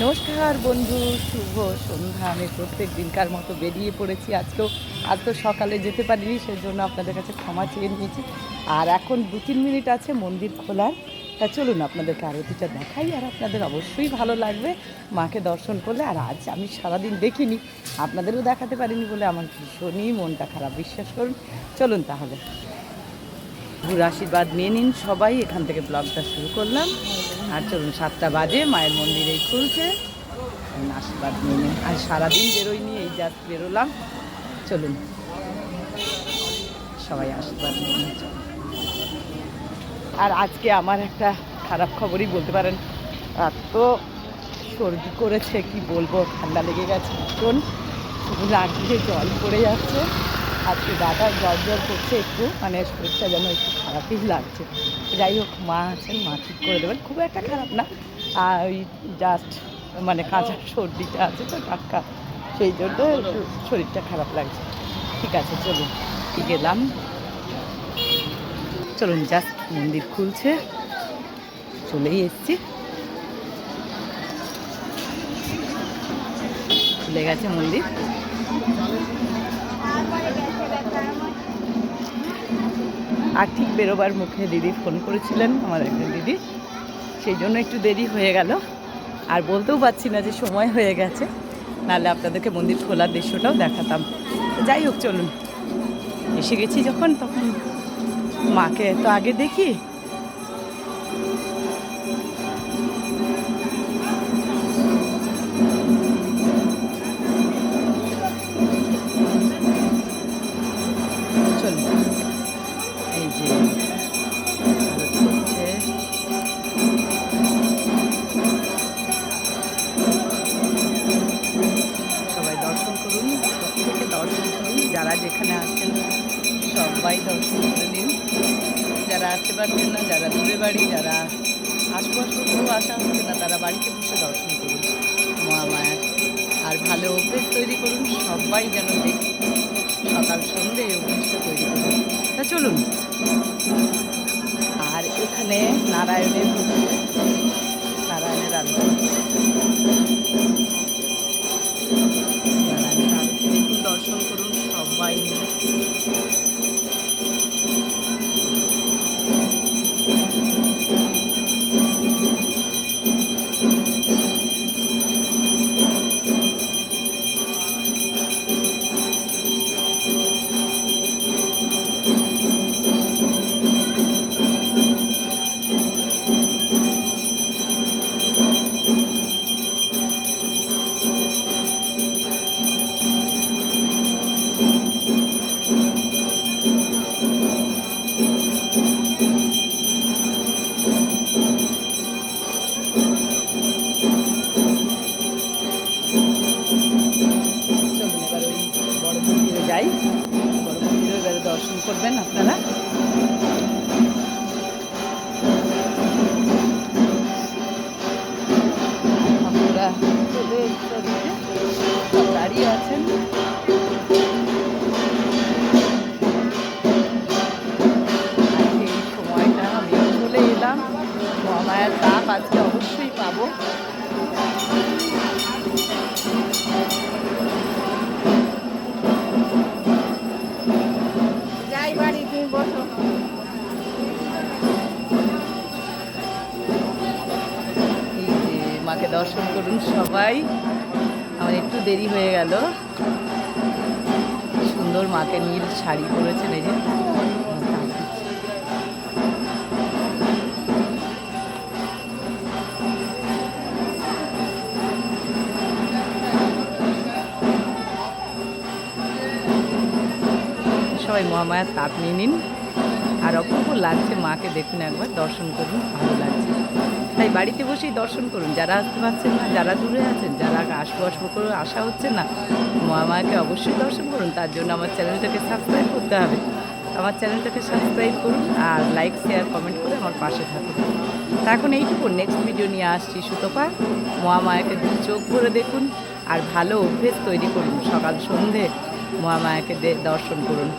নমস্কার বন্ধু, শুভ সন্ধ্যা। আমি প্রত্যেক দিনকার মতো বেরিয়ে পড়েছি। আজকেও, আজ তো সকালে যেতে পারিনি, সেজন্য আপনাদের কাছে ক্ষমা চেয়ে নিয়েছি। আর এখন দু তিন মিনিট আছে মন্দির খোলার। তা চলুন আপনাদেরকে আরতিটা দেখাই, আর আপনাদের অবশ্যই ভালো লাগবে মাকে দর্শন করলে। আর আজ আমি সারাদিন দেখিনি, আপনাদেরও দেখাতে পারিনি বলে আমার ভীষণই মনটা খারাপ। বিশ্বাস করুন, চলুন তাহলে। গুরু আশীর্বাদ নিয়ে নিন সবাই। এখান থেকে ব্লগটা শুরু করলাম। আর চলুন, সাতটা বাজে, মায়ের মন্দিরেই খুলছে। এখন আশীর্বাদ নিয়ে নিন। আর সারাদিন বেরোয়নি এই জাস্ট বেরোলাম। চলুন, সবাই আশীর্বাদ নিয়ে নিন আর আজকে আমার একটা খারাপ খবরই বলতে পারেন। এত সর্দি করেছে, কি বলব, ঠান্ডা লেগে গেছে নাক দিয়ে জল পড়ে যাচ্ছে। আজকে গাটা জ্বর জ্বর করছে একটু মানে শরীরটা যেন একটু খারাপই লাগছে। যাই হোক, মা আছেন, মা ঠিক করে দেবেন। খুব একটা খারাপ না। আর ওই জাস্ট মানে কাঁচা সর্দিটা আছে তো টাটকা, সেই জন্য শরীরটা খারাপ লাগছে। ঠিক আছে, চলুন। গেলাম। চলুন জাস্ট মন্দির খুলছে। চলেই এসছি। খুলে গেছে মন্দির। আর ঠিক বেরোবার মুখে দিদি ফোন করেছিলেন, আমার একজন দিদি। সেই জন্য একটু দেরি হয়ে গেল। আর বলতেও পারছি না যে সময় হয়ে গেছে। নাহলে আপনাদেরকে মন্দির খোলার দৃশ্যটাও দেখাতাম। যাই হোক, চলুন। এসে গেছি যখন, তখন মাকে তো আগে দেখি চলুন এই যে। সবাই দর্শন করুন প্রত্যেকে দর্শন করুন। যারা যেখানে আসছেন সবাই দর্শন করে নিন। যারা আসতে পারছেন না, যারা দূরে বাড়ি, যারা আশপাশ কোথাও আসা হচ্ছে না, তারা বাড়িতে বসে দর্শন করুন। মহামায়ার আর ভালো অভ্যেস তৈরি করুন। সবাই যেন দেখি চলুন। আর এখানে নারায়ণের নারায়ণের আরতি যাই বড় মন্দিরে এবারে দর্শন করবেন আপনারা। আপনারা দাঁড়িয়ে আছেন। সময়টা আমিও চলে এলাম। মহামায়ার তাপ আজকে অবশ্যই পাবো। মাকে দর্শন করুন সবাই। আমার একটু দেরি হয়ে গেল। সুন্দর মাকে নীল শাড়ি পরেছেন, এই যে। সবাই মহামায়ার তাপ নিয়ে নিন। আর অপূর্ব লাগছে মাকে দেখুন একবার, দর্শন করুন, ভালো লাগছে। তাই বাড়িতে বসেই দর্শন করুন। যারা আসতে পারছেন না, যারা দূরে আছেন, যারা আসব আসব করে আসা হচ্ছে না মহামায়াকে অবশ্যই দর্শন করুন। তার জন্য আমার চ্যানেলটাকে সাবস্ক্রাইব করতে হবে। আমার চ্যানেলটাকে সাবস্ক্রাইব করুন আর লাইক শেয়ার কমেন্ট করে আমার পাশে থাকুন। তা এখন এইটুকু। নেক্সট ভিডিও নিয়ে আসছি সুতপা। মহামায়াকে চোখ ভরে দেখুন আর ভালো অভ্যেস তৈরি করুন। সকাল সন্ধে মহামায়াকে দর্শন করুন।